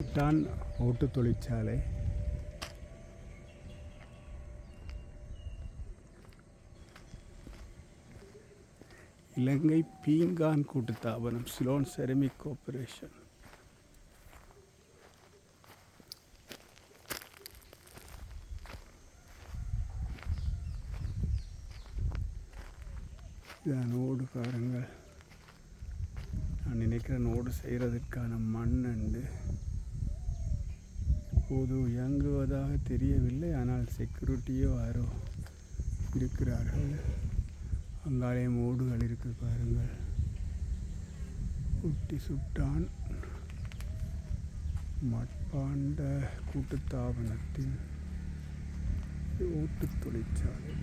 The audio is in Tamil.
தான் ஓட்டு தொழிற்சாலை இலங்கை பீங்கான் கூட்டுத்தாபனம் சிலோன் செரமிக் கோர்ப்பரேஷன் இதான் ஓடு பாருங்கள் நான் நினைக்கிற ஓடு செய்கிறதுக்கான மண் அண்டு இப்போது இயங்குவதாக தெரியவில்லை. ஆனால் செக்யூரிட்டியோ யாரோ இருக்கிறார்கள். அங்காலே ஓடுகள் இருக்கு பாருங்கள். குட்டி சுட்டான். மட்பாண்ட கூட்டுத்தாபனத்தின் ஓட்டு தொழிற்சாலை.